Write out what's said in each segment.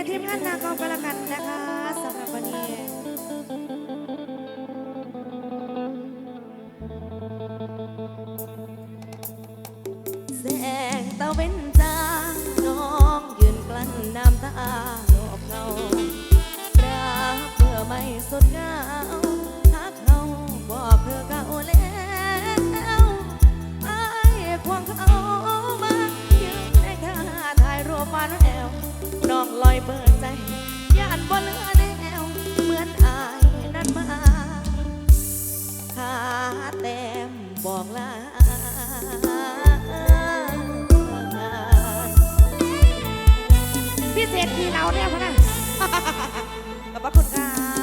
จทีมงานนาคองไปละกันนะคะสำหรับวันนี้แสงตะเว้นจางน้องยืนกลั้นน้ำตาโลกเงารักเพื่อไม่สดงา อยเปิดใจย่านบ่เลือแนวเหมือนอายนั้นมาหาแต้มบอกลาพิเศษที่เราเนี่ยพนะขอบคุณค่ะ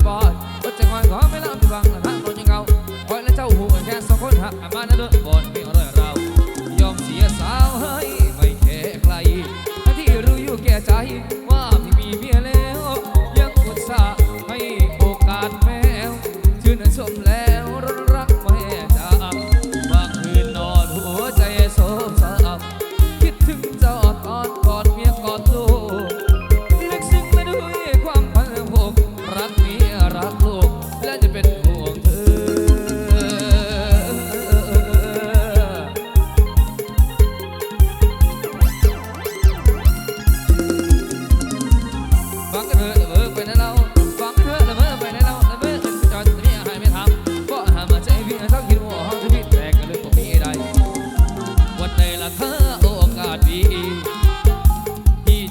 ที่บอดรถจักรวาลขไม่ล่ำที่บังนะฮะรถยังเงาคอยและเจ้าหูแค่สองคนฮะอามานะเด้อบอดไม่อาเร่องเรา ยอมเสียสาวเฮ้ยไม่แค่ใครที่รู้อยู่แก่ใจ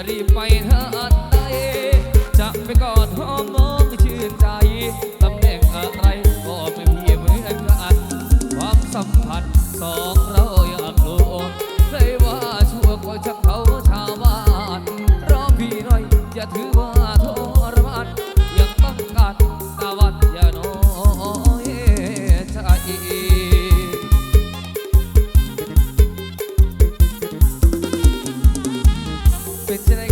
ะรีบไปเธออันใดจะไปกอดหอมน้องชื่นใจตำแหน่งอะไรก็ไม่เพียงเหมือนกันความสัมพันธ์สอง perfect and I